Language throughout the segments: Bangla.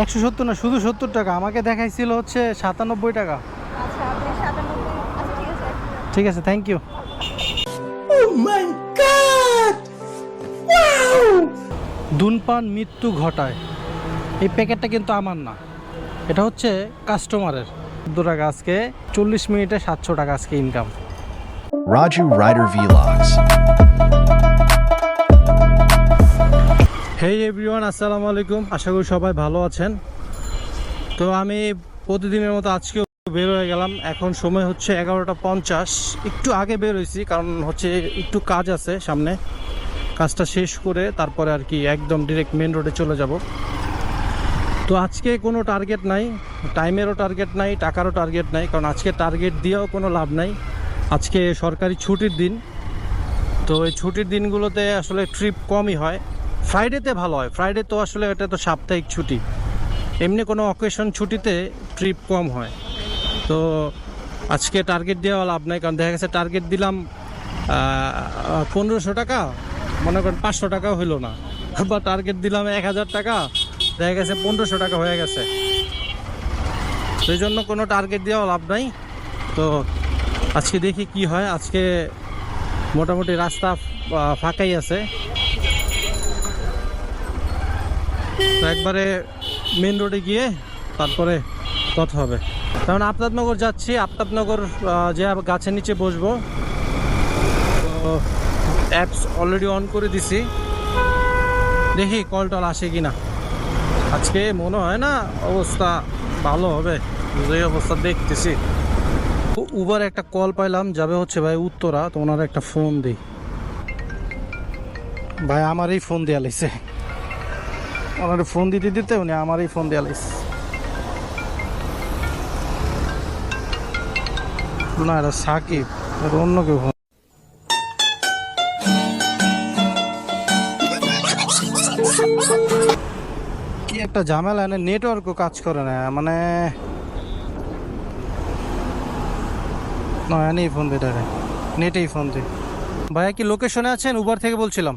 একশো সত্তর না শুধু সত্তর টাকা। আমাকে দেখাইছিল হচ্ছে সাতানব্বই টাকা। আচ্ছা আচ্ছা ঠিক আছে। ঠিক আছে থ্যাংক ইউ দুনপান মৃত্যু ঘটায়। এই প্যাকেটটা কিন্তু আমার না। এটা হচ্ছে কাস্টমারের। দু টাকা আজকে চল্লিশ মিনিটে সাতশো টাকা আজকে income Raju Rider Vlogs. Hey everyone আসসালামু আলাইকুম। আশা করি সবাই ভালো আছেন। তো আমি প্রতিদিনের মতো আজকেও বের হয়ে গেলাম। এখন সময় হচ্ছে এগারোটা পঞ্চাশ। একটু আগে বের হয়েছি, কারণ হচ্ছে একটু কাজ আছে সামনে। কাজটা শেষ করে তারপরে আর কি একদম ডিরেক্ট মেন রোডে চলে যাব। তো আজকে কোনো টার্গেট নাই টাইমেরও টার্গেট নাই, টাকারও টার্গেট নাই, কারণ আজকে টার্গেট দিয়েও কোনো লাভ নাই। আজকে সরকারি ছুটির দিন। তো এই ছুটির দিনগুলোতে আসলে ট্রিপ কমই হয়। ফ্রাইডেতে ভালো হয়। ফ্রাইডে তো আসলে এটা তো সাপ্তাহিক ছুটি। এমনি কোনো অকেশন ছুটিতে ট্রিপ কম হয়। তো আজকে টার্গেট দেওয়া লাভ নাই, কারণ দেখা গেছে টার্গেট দিলাম পনেরোশো টাকা। মনে করেন পাঁচশো টাকাও হইল না। বা টার্গেট দিলাম এক হাজার টাকা। দেখা গেছে পনেরোশো টাকা হয়ে গেছে। সেই জন্য কোনো টার্গেট দেওয়া লাভ নাই। তো আজকে দেখি কি হয়। আজকে মোটামুটি রাস্তা ফাঁকাই আছে। তো একবারে মেন রোডে গিয়ে তারপরে কথা হবে। কারণ আফতাবনগর যাচ্ছি। আফতাবনগর যে গাছের নিচে বসবো। তো অ্যাপস অলরেডি অন করে দিছি। দেখি কল টল আসে কি না আজকে মনে হয় না অবস্থা ভালো হবে। যে অবস্থা দেখতেছি। উবার একটা কল পাইলাম, যাবে হচ্ছে ভাই উত্তরা। তো ওনার একটা ফোন দিই। ভাই আমারই ফোন দেওয়া লাইছে ওনার ফোন দিতে দিতে উনি আমারই ফোন দেওয়া লাইছে না এটা সাকিব অন্য কেউ ফোন কি একটা ঝামেলা, এনে নেটওয়ার্কও কাজ করে না মানে নয় নেই ফোন দিতে নেটেই ফোন দিই ভাইয়া কি লোকেশনে আছেন? উবার থেকে বলছিলাম।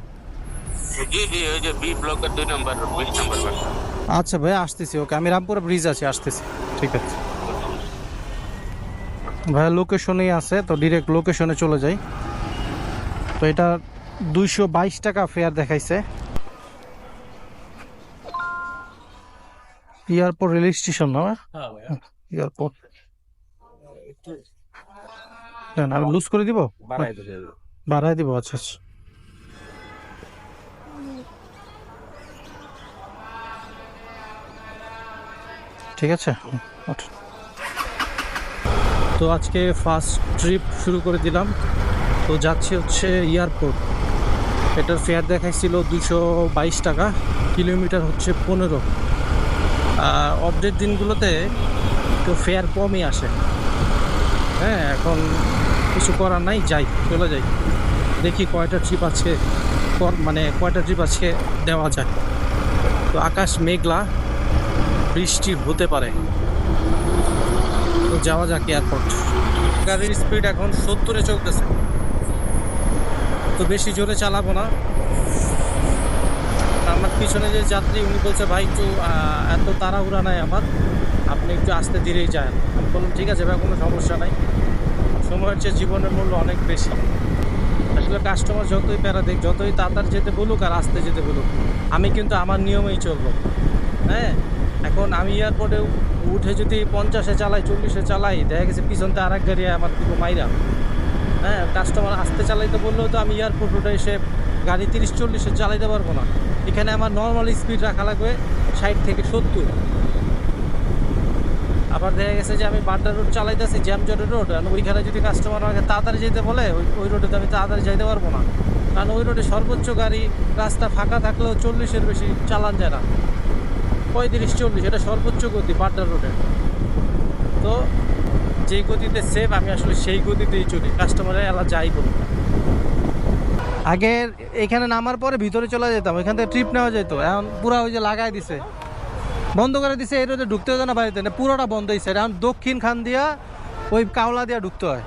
জি জি ওই যে বি ব্লকের দুই নম্বর ব্রিজ নাম্বার আচ্ছা ভাই আসতেছি ওকে। আমি রামপুরা ব্রিজ আছি আসতেছি। ঠিক আছে। ভাইয়া লোকেশনেই আছে তো ডিরেক্ট লোকেশনে চলে যাই। তো এটা দুইশো বাইশ টাকা ফেয়ার দেখাইছে। এয়ারপোর্ট রেল স্টেশন না এয়ারপোর্ট দেন আমি লুজ করে দিব? বাড়াই দিব আচ্ছা আচ্ছা। ঠিক আছে? তো আজকে ফার্স্ট ট্রিপ শুরু করে দিলাম। তো যাচ্ছি হচ্ছে এয়ারপোর্ট এটার ফেয়ার দেখাইছিল দুশো বাইশ টাকা কিলোমিটার হচ্ছে পনেরো। অপডেট দিনগুলোতে তো ফেয়ার কমই আসে। হ্যাঁ এখন কিছু করার নাই, যাই, চলে যাই। দেখি কয়টা ট্রিপ কর- মানে কয়টা ট্রিপ আজকে দেওয়া যায়। তো আকাশ মেঘলা বৃষ্টি হতে পারে। তো যাওয়া যাক এয়ারপোর্ট। গাড়ির স্পিড এখন সত্তরে চলতেছে। তো বেশি জোরে চালাবো না। আমার পিছনে যে যাত্রী, উনি বলছে, ভাই, একটু এত তাড়াহুড়া নাই আমার। আপনি একটু আসতে ধীরেই যান। আমি বললাম, ঠিক আছে ভাই, কোনো সমস্যা নাই। সময়ের চেয়ে জীবনের মূল্য অনেক বেশি। আসলে কাস্টমার যতই প্যারা দেখ, যতই তাড়াতাড়ি যেতে বলুক আর আসতে যেতে বলুক, আমি কিন্তু আমার নিয়মেই চলবো। হ্যাঁ? এখন আমি এয়ারপোর্টে উঠে যদি পঞ্চাশে চালাই, চল্লিশে চালাই, দেখা গেছে পিছনতে আর এক গাড়ি আমার দিব মাইরা। হ্যাঁ কাস্টমার আসতে চালাইতে বললেও তো আমি এয়ারপোর্ট রোডে এসে গাড়ি তিরিশ, চল্লিশে চালাইতে পারব না। এখানে আমার নর্মাল স্পিড রাখা লাগবে ষাট থেকে সত্তর। আবার দেখা গেছে যে আমি বাড্ডা রোড চালাইতে চালাইতেছি জ্যামজটের রোড, আর ওইখানে যদি কাস্টমার আমাকে তাড়াতাড়ি যেতে বলে, ওই ওই রোডে তো আমি তাড়াতাড়ি যাইতে পারব না। কারণ ওই রোডে সর্বোচ্চ গাড়ি রাস্তা ফাঁকা থাকলেও চল্লিশের বেশি চালান যায় না। পঁয়ত্রিশ, চল্লিশ, এটা সর্বোচ্চ গতি বাড্ডা রোডে তো যে গতিতে সেভ আমি আসলে সেই গতিতেই চলি কাস্টমারের এলা যাই বলুন আগে এখানে নামার পরে ভিতরে চলে যেতাম, এখান থেকে ট্রিপ নেওয়া যেত, এখন পুরা ওই যে লাগাই দিছে। বন্ধ করে দিছে, এই রোদে ঢুকতে হতো না বাড়িতে, না পুরোটা বন্ধ হয়েছে এখন দক্ষিণ খান দিয়া ওই কাওলা দিয়া ঢুকতে হয়।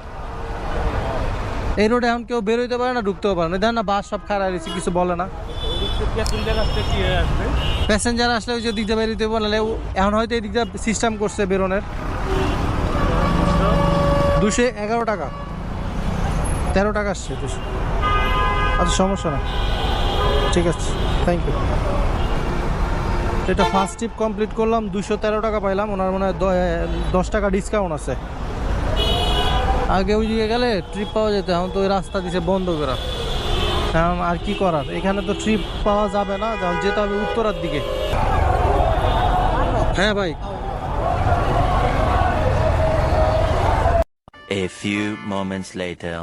এই রোডে এখন কেউ বেরোইতে পারে না, ঢুকতেও পারে না, দেখেন না বাস সব খারাপ কিছু বলে না। প্যাসেঞ্জার আসলে ওই যে দিক দিয়ে বেরোতে বললে ও- এখন হয়তো এই দিকটা সিস্টেম করছে বেরোনের। দুশো এগারো টাকা। তেরো টাকা আসছে দুশো। আচ্ছা সমস্যা না। ঠিক আছে থ্যাংক ইউ এটা ফার্স্ট ট্রিপ কমপ্লিট করলাম দুশো তেরো টাকা পাইলাম। ওনার মনে হয় দশ টাকা ডিসকাউন্ট আছে। আগে ওই দিকে গেলে ট্রিপ পাওয়া যেত এখন তো ওই রাস্তা দিছে বন্ধ করা। আর কি করার? এখানে তো ট্রিপ পাওয়া যাবে না যেতে হবে উত্তরার দিকে। হ্যাঁ ভাই। A few moments later.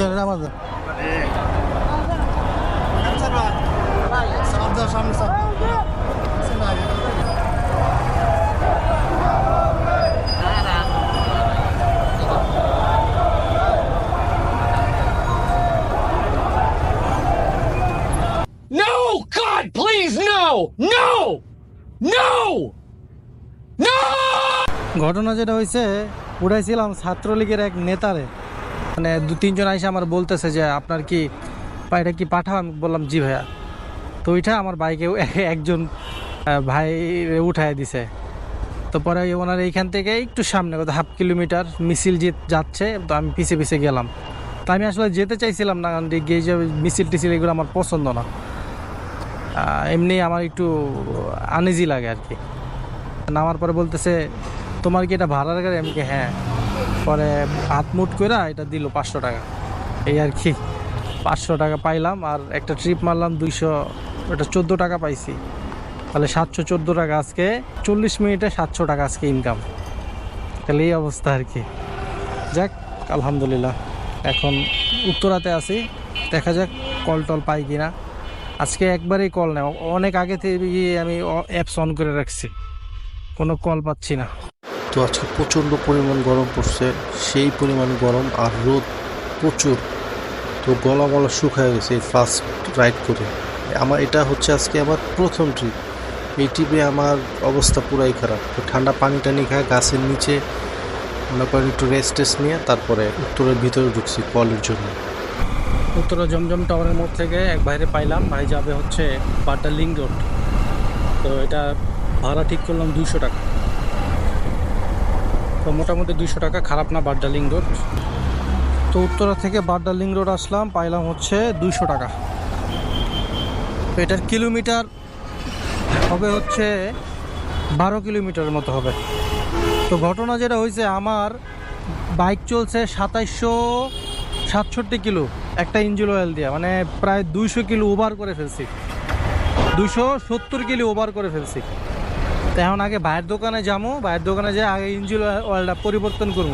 চলে আমাদের No! God, please, no! No! No! ঘটনা যেটা হয়েছে উঠাইছিলাম ছাত্রলীগের এক নেতারে মানে দু, তিনজন আইসে আমার বলতেছে যে, আপনার কি এটা কি পাঠাও আমি বললাম, জি ভাইয়া তো ওইটা আমার বাইকে একজন ভাই উঠায় দিছে তো পরে ওনার এইখান থেকে একটু সামনে, কত হাফ কিলোমিটার মিছিল জিত যাচ্ছে, তো আমি পিছে পিছে গেলাম তো আমি আসলে যেতে চাইছিলাম না, কারণ যে মিছিল টিছিল এগুলো আমার পছন্দ না এমনি আমার একটু আনইজি লাগে আর কি। নামার পরে বলতেছে, তোমার কি এটা ভাড়ার গাড়ি আমি কি হ্যাঁ। পরে হাত মুট করে এটা দিল পাঁচশো টাকা। এই আর কি, পাঁচশো টাকা পাইলাম আর একটা ট্রিপ মারলাম দুইশো ওটা চোদ্দ টাকা পাইছি। তাহলে সাতশো চোদ্দ টাকা আজকে, চল্লিশ মিনিটে সাতশো টাকা আজকে ইনকাম তাহলে এই অবস্থা আর কি। যাক, আলহামদুলিল্লাহ। এখন উত্তরাতে আছি, দেখা যাক কল টল পাই কিনা। আজকে একবারেই কল নেই। অনেক আগে থেকে আমি অ্যাপস অন করে রাখছি। কোনো কল পাচ্ছি না। তো আজকে প্রচণ্ড পরিমাণ গরম পড়ছে। সেই পরিমাণ গরম আর রোদ প্রচুর। তো গলা গলা শুকায় গেছে ফার্স্ট রাইড করে। আমার এটা হচ্ছে আজকে আমার প্রথম ট্রিপ এই ট্রিপে আমার অবস্থা পুরাই খারাপ। তো ঠান্ডা পানি টানি খায় গাছের নিচে। মনে করেন একটু রেস্ট টেস্ট নিয়ে তারপরে উত্তরের ভিতরে ঢুকছি কলের জন্য। উত্তরা জমজম টাওয়ারের মোড় থেকে এক বাইরে পাইলাম ভাই যাবে হচ্ছে বাড্ডা লিং রোড। তো এটা ভাড়া ঠিক করলাম দুইশো টাকা। তো মোটামুটি দুইশো টাকা, খারাপ না বাড্ডা লিং রোড। তো উত্তরা থেকে বাড্ডা লিং রোড আসলাম, পাইলাম হচ্ছে দুইশো টাকা। তো এটার কিলোমিটার হবে হচ্ছে বারো কিলোমিটারের মতো হবে। তো ঘটনা যেটা হয়েছে, আমার বাইক চলছে সাতাইশশো সাতষট্টি কিলো। একটা ইঞ্জিন অয়েল দিয়ে মানে প্রায় দুইশো কিলো ওভার করে ফেলছি। দুশো সত্তর কিলো ওভার করে ফেলছি। তো এখন আগে ভাইয়ের দোকানে যাব ভাইয়ের দোকানে যেয়ে আগে ইঞ্জিন অয়েলটা পরিবর্তন করব।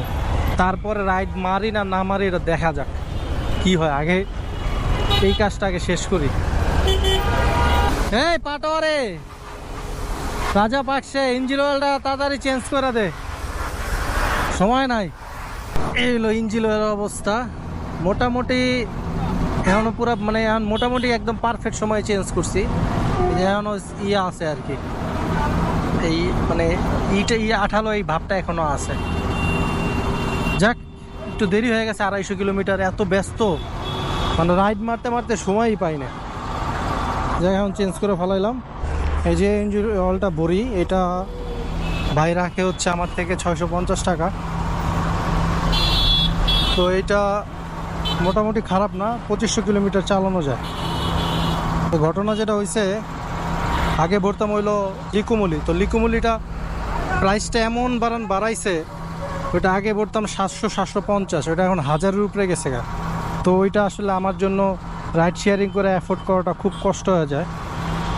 তারপরে রাইড মারি না না মারি এটা দেখা যাক কি হয়। আগে এই কাজটা আগে শেষ করি। হ্যাঁ পাটোয়ারে, রাজা পাকছে ইঞ্জিন অয়েলটা তাড়াতাড়ি চেঞ্জ করে দে। সময় নাই। এই হলো ইঞ্জিন অয়েলের অবস্থা। মোটামুটি এখনও পুরো মানে এখন মোটামুটি একদম পারফেক্ট সময় চেঞ্জ করছি। এই যে এখনও ইয়ে আছে আর কি। এই মানে ইটা ইয়ে আঠালো এই ভাবটা এখনও আছে। যাক, একটু দেরি হয়ে গেছে আড়াইশো কিলোমিটার, এত ব্যস্ত। মানে রাইড মারতে মারতে সময়ই পাই না। যাই, এখন চেঞ্জ করে ফেলাইলাম। এই যে ইঞ্জিন অলটা ভরি, এটা ভাই রাখে হচ্ছে আমার থেকে ছয়শো পঞ্চাশ টাকা। তো এটা মোটামুটি খারাপ না, পঁচিশশো কিলোমিটার চালানো যায়। তো ঘটনা যেটা হয়েছে আগে ভরতাম হইল লিকুমুলি। তো লিকুমুলিটা প্রাইসটা এমন বাড়ান বাড়াইছে, ওইটা আগে ভরতাম সাতশো সাতশো পঞ্চাশ ওটা এখন হাজারের উপরে গেছে গা। তো ওইটা আসলে আমার জন্য রাইড শেয়ারিং করে অ্যাফোর্ড করাটা খুব কষ্ট হয়ে যায়।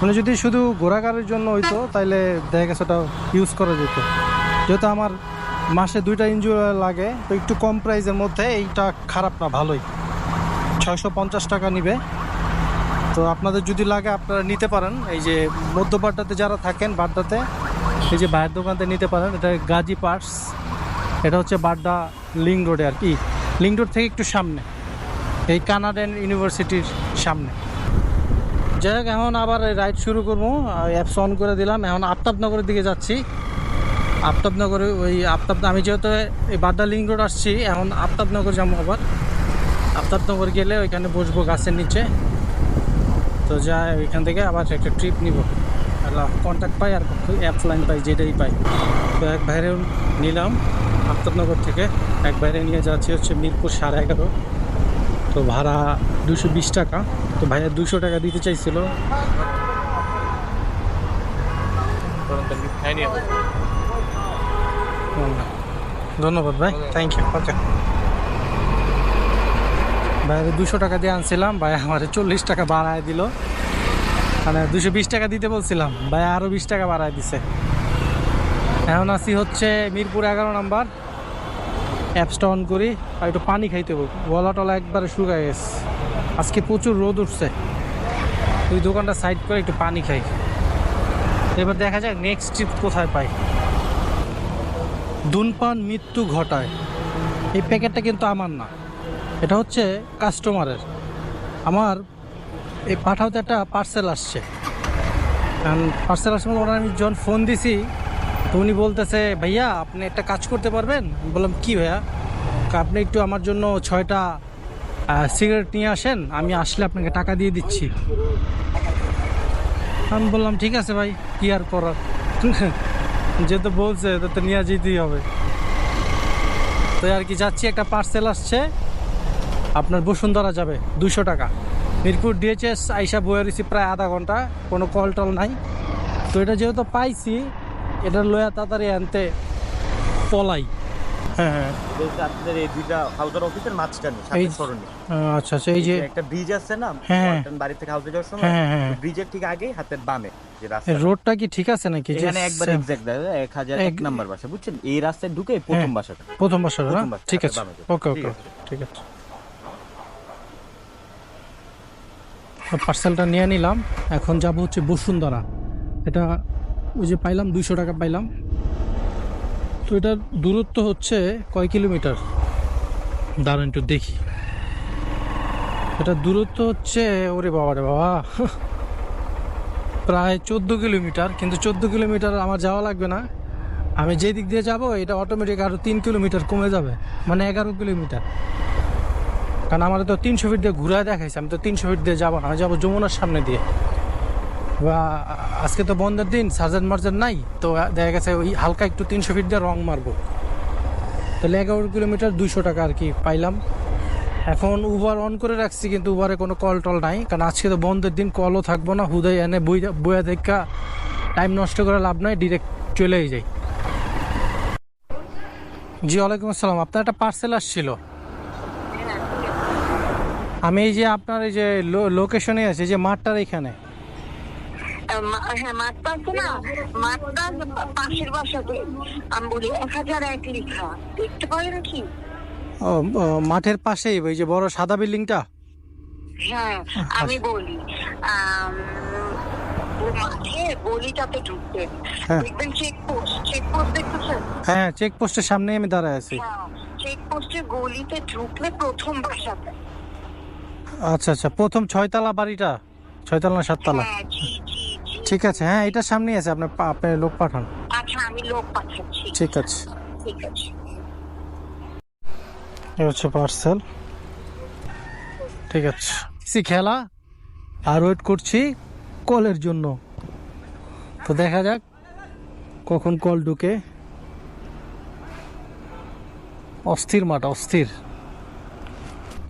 মানে যদি শুধু ঘোরাঘারের জন্য হইতো, তাইলে দেখা গেছে ওটা ইউজ করা যেত। যেহেতু আমার মাসে দুইটা ইঞ্জুরি লাগে, তো একটু কম প্রাইসের মধ্যে এইটা খারাপ না, ভালোই। ছয়শো পঞ্চাশ টাকা নিবে। তো আপনাদের যদি লাগে, আপনারা নিতে পারেন। এই যে মধ্য বাড্ডাতে যারা থাকেন বাড্ডাতে, এই যে বাইরের দোকানতে নিতে পারেন। এটা গাজী পার্টস এটা হচ্ছে বাড্ডা লিং রোডে আর কি। লিং রোড থেকে একটু সামনে। এই কানাডিয়ান ইউনিভার্সিটির সামনে। যাই হোক, এখন আবার রাইড শুরু করব। অ্যাপস অন করে দিলাম। এখন আফতাবনগরের দিকে যাচ্ছি। আফতাবনগরে ওই আফতাব, আমি যেহেতু এই বাড্ডা লিঙ্ক রোড আসছি, এখন আফতাবনগর যাব আবার। আফতাবনগর গেলে ওইখানে বসবো গাছের নিচে। তো যাই, ওইখান থেকে আবার একটা ট্রিপ নিব। কন্ট্যাক্ট পাই আর অ্যাপস লাইন পাই, যেটাই পাই। তো এক বাইরেও নিলাম আফতাবনগর থেকে। এক বাইরে নিয়ে যাচ্ছি হচ্ছে মিরপুর সাড়ে এগারো। তো ভাড়া দুশো বিশ টাকা। তো ভাইয়া দুশো টাকা দিতে চাইছিল। ধন্যবাদ ভাই থ্যাংক ইউ ওকে ভাইয়া দুশো টাকা দিয়ে আনছিলাম, ভাই আমার চল্লিশ টাকা বাড়ায় দিল। মানে দুশো বিশ টাকা দিতে বলছিলাম, ভাই আরও বিশ টাকা বাড়ায় দিছে। এখন আছি হচ্ছে মিরপুর এগারো নাম্বার। অ্যাপসটা অন করি, আর একটু পানি খাইতে হবে গলা টলা একবারে শুকায় গেছে। আজকে প্রচুর রোদ উঠছে। ওই দোকানটা সাইড করে একটু পানি খাই। এবার দেখা যাক নেক্সট ট্রিপ কোথায় পাই। ধূমপান, মৃত্যু ঘটায়। এই প্যাকেটটা কিন্তু আমার না। এটা হচ্ছে কাস্টমারের। আমার এই পাঠাওতে একটা পার্সেল আসছে। পার্সেল আসছে ওনার আমি যখন ফোন দিছি, তো উনি বলতেছে, ভাইয়া, আপনি একটা কাজ করতে পারবেন? বললাম, কি ভাইয়া? আপনি একটু আমার জন্য ছয়টা সিগারেট নিয়ে আসেন, আমি আসলে আপনাকে টাকা দিয়ে দিচ্ছি। আমি বললাম, ঠিক আছে ভাই, কি আর করার? যেহেতু বলছে, তো নিয়ে যেতেই হবে। তো আর কি, যাচ্ছি, একটা পার্সেল আসছে। আপনার বসুন্ধরা যাবে, দুশো টাকা। মিরপুর ডিএচএস আইসা বয়ে রয়েছি প্রায় আধা ঘণ্টা, কোনো কল টল নাই। তো এটা যেহেতু পাইছি, এটা লয়া তাড়াতাড়ি আনতে পলাই। হ্যাঁ হ্যাঁ আপনাদের এই দুইটা হাউজার অফিসের মাঝখানে সাথে সরণি আচ্ছা আচ্ছা এই যে একটা ব্রিজ আছে না হ্যাঁ। বাড়ি থেকে হাউসে যাওয়ার সময় হ্যাঁ, হ্যাঁ, হ্যাঁ। ব্রিজের ঠিক আগে হাতের বামে রোডটা কি ঠিক আছে নাকি? যে এখানে একবার এক্সাক্ট এক হাজার এক এক- নাম্বার বাসা বুঝছেন? এই রাস্তায় ঢুকে প্রথম বাসাটা। প্রথম না? ঠিক আছে। ওকে ওকে ঠিক আছে। পার্সেলটা নিয়ে নিলাম। এখন যাব হচ্ছে বসুন্ধরা। এটা ওই যে পাইলাম দুইশো টাকা পাইলাম। তো এটার দূরত্ব হচ্ছে কয় কিলোমিটার? দাঁড়ান একটু দেখি। এটা দূরত্ব হচ্ছে, ওরে বাবা রে বাবা। প্রায় চোদ্দ কিলোমিটার, কিন্তু চোদ্দ কিলোমিটার আমার যাওয়া লাগবে না। আমি যে দিক দিয়ে যাব, এটা অটোমেটিক আরও তিন কিলোমিটার কমে যাবে মানে এগারো কিলোমিটার। কারণ আমার তো তিনশো ফিট দিয়ে ঘুরায় দেখাইছে, আমি তো তিনশো ফিট দিয়ে যাব না, আমি যাব যমুনার সামনে দিয়ে। বা আজকে তো বন্ধের দিন, সার্জেন্ট মার্জেন্ট নাই, তো দেখা গেছে ওই হালকা একটু তিনশো ফিট দিয়ে রং মারবো। তাহলে এগারো কিলোমিটার দুইশো টাকা আর কি পাইলাম। এখন উবার অন করে রাখছি, কিন্তু উবারে কোনো কল টল নাই, কারণ আজকে তো বন্ধের দিন কলও থাকব না, হুদাই এনে বই বইয়া দেখা টাইম নষ্ট করে লাভ নাই ডিরেক্ট চলেই যাই। জি, ওয়ালাইকুম আসসালাম। আপনার একটা পার্সেল আসছিল। আমি এই যে আপনার এই যে লোকেশনে আছে যে মাঠটার এখানে। হ্যাঁ আছে না পাশের বাসাতে। আমি বলি এক হাজার এক লেখা। দেখতে পারেন কি মাঠের পাশেই ওই যে বড় সাদা বিল্ডিংটা? হ্যাঁ আমি বলি মাঠে গলিটাতে ঢুকতেন হ্যাঁ। দেখবেন দেখতেছেন? হ্যাঁ চেকপোস্টের সামনেই আমি দাঁড়ায় আছি। হ্যাঁ চেক পোস্টের গলিতে ঢুকলে প্রথম বাসাতে। আচ্ছা আচ্ছা প্রথম ছয়তলা বাড়িটা? ছয়তলা না সাততলা? হ্যাঁ ঠিক আছে হ্যাঁ এটা সামনেই আছে আপনার আপনি লোক পাঠান। আচ্ছা আমি লোক পাঠাচ্ছি। ঠিক আছে। ঠিক আছে। এই হচ্ছে পার্সেল ঠিক আছে। সি খেলা আর ওয়েট করছি কলের জন্য। তো দেখা যাক কখন কল ঢুকে। অস্থির মাঠ অস্থির।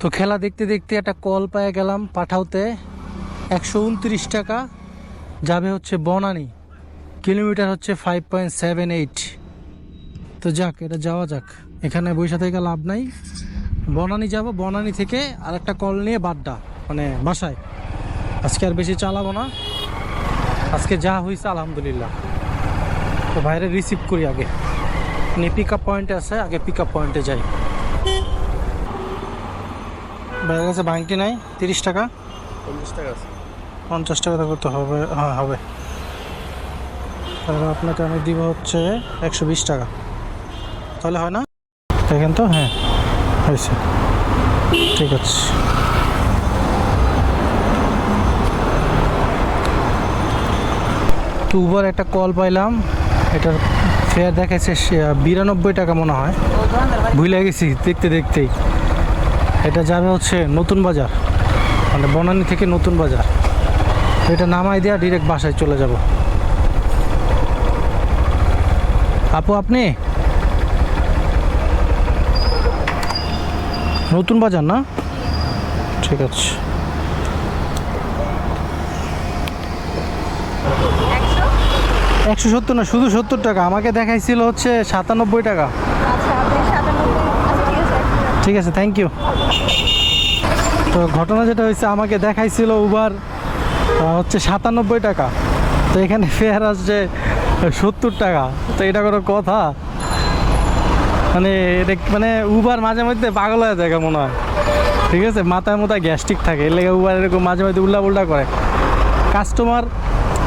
তো খেলা দেখতে দেখতে একটা কল পেয়ে গেলাম পাঠাওতে। একশো উনত্রিশ টাকা। যাবে হচ্ছে বনানি, কিলোমিটার হচ্ছে ফাইভ পয়েন্ট সেভেন এইট তো যাক, এটা যাওয়া যাক। এখানে বৈশা থেকে লাভ নাই। বনানি যাব, বনানি থেকে আর একটা কল নিয়ে বাড্ডা মানে বাসায়। আজকে আর বেশি চালাবো না। আজকে যা হয়েছে আলহামদুলিল্লাহ। তো বাইরে রিসিভ করি আগে। মানে পিক আপ পয়েন্টে আছে, আগে পিক আপ পয়েন্টে যাই। বাইরের কাছে ভাঙটি নাই, তিরিশ টাকা। চল্লিশ টাকা আছে। পঞ্চাশ টাকা করতে হবে হ্যাঁ হবে। তাহলে আপনাকে আমি দিব হচ্ছে একশো বিশ টাকা। তাহলে হয় না? দেখেন তো হ্যাঁ হয়েছে। ঠিক আছে। তো উবার একটা কল পাইলাম, এটার ফেয়ার দেখাচ্ছে বিরানব্বই টাকা মনে হয়। ভুলে গেছি, দেখতে দেখতেই। এটা যাবে হচ্ছে নতুন বাজার মানে বনানী থেকে নতুন বাজার। এটা নামাই দেওয়া ডিরেক্ট বাসায় চলে যাব। আপু আপনি? নতুন বাজার না? ঠিক আছে। একশো সত্তর না শুধু সত্তর টাকা। আমাকে দেখাইছিল হচ্ছে সাতানব্বই টাকা। আচ্ছা আচ্ছা ঠিক আছে। ঠিক আছে থ্যাংক ইউ তো ঘটনা যেটা হয়েছে আমাকে দেখাইছিল উবার হচ্ছে সাতানব্বই টাকা। তো এখানে ফেয়ার আসছে সত্তর টাকা। তো এটা কোনো কথা? মানে এটা মানে উবার মাঝে মধ্যে পাগল হয়ে যায় মনে হয়। ঠিক আছে? মাথায় মাথায় গ্যাস্ট্রিক থাকে। এর লেগে উবার এরকম মাঝে মধ্যে উল্টা উল্টা করে। কাস্টমার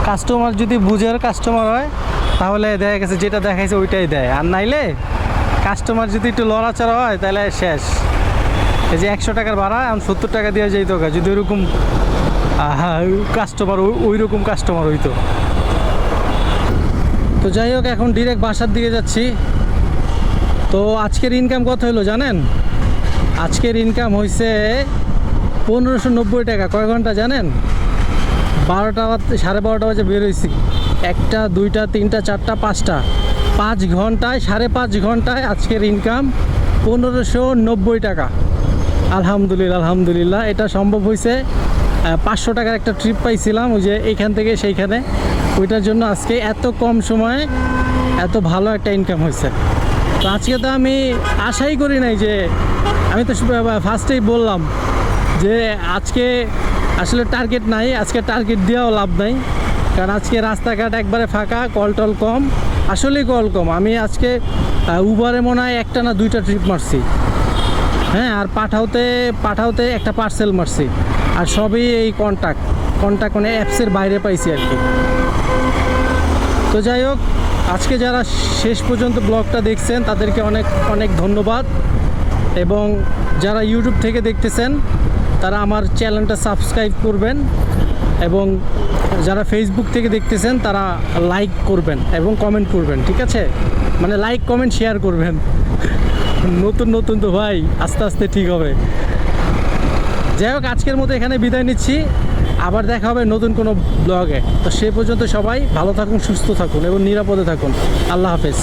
কাস্টমার যদি বুঝের কাস্টমার হয়, তাহলে দেখা গেছে যেটা দেখাইছে ওইটাই দেয়। আর নাইলে কাস্টমার যদি একটু লড়াচড়া হয়, তাহলে শেষ। এই যে একশো টাকার ভাড়া আমি সত্তর টাকা দিয়ে যাইতো যদি ওইরকম কাস্টমার ওই রকম কাস্টমার হইতো তো। যাই হোক, এখন ডিরেক্ট বাসার দিকে যাচ্ছি। তো আজকের ইনকাম কত হলো জানেন? আজকের ইনকাম হয়েছে পনেরোশো নব্বই টাকা। কয় ঘণ্টা জানেন? বারোটা সাড়ে বারোটা বাজে বেরোইছি একটা, দুইটা, তিনটা, চারটা, পাঁচটা। পাঁচ ঘন্টায়, সাড়ে পাঁচ ঘন্টায় আজকের ইনকাম পনেরোশো নব্বই টাকা। আলহামদুলিল্লাহ আলহামদুলিল্লাহ, এটা সম্ভব হয়েছে পাঁচশো টাকার একটা ট্রিপ পাইছিলাম, ওই যে এইখান থেকে সেইখানে। ওইটার জন্য আজকে এত কম সময়ে এত ভালো একটা ইনকাম হয়েছে। তো আজকে তো আমি আশাই করি নাই যে, আমি তো ফার্স্টেই বললাম যে আজকে আসলে টার্গেট নাই, আজকে টার্গেট দেওয়াও লাভ নাই। কারণ আজকে রাস্তাঘাট একবারে ফাঁকা, কল টল কম। আসলেই কল কম। আমি আজকে উবারে মনে হয় একটা না দুইটা ট্রিপ মারছি। হ্যাঁ আর পাঠাওতে পাঠাওতে একটা পার্সেল মারছি। আর সবই এই কন্ট্যাক্ট কন্ট্যাক্ট মানে অ্যাপসের বাইরে পাইছি আর কি। তো যাই হোক, আজকে যারা শেষ পর্যন্ত ব্লগটা দেখছেন, তাদেরকে অনেক অনেক ধন্যবাদ। এবং যারা ইউটিউব থেকে দেখতেছেন, তারা আমার চ্যানেলটা সাবস্ক্রাইব করবেন। এবং যারা ফেসবুক থেকে দেখতেছেন, তারা লাইক করবেন এবং কমেন্ট করবেন, ঠিক আছে? মানে লাইক কমেন্ট শেয়ার করবেন। নতুন নতুন তো ভাই, আস্তে আস্তে ঠিক হবে। যাই হোক, আজকের মতো এখানে বিদায় নিচ্ছি। আবার দেখা হবে নতুন কোনো ব্লগে তো সে পর্যন্ত সবাই ভালো থাকুন, সুস্থ থাকুন এবং নিরাপদে থাকুন। আল্লাহ হাফেজ।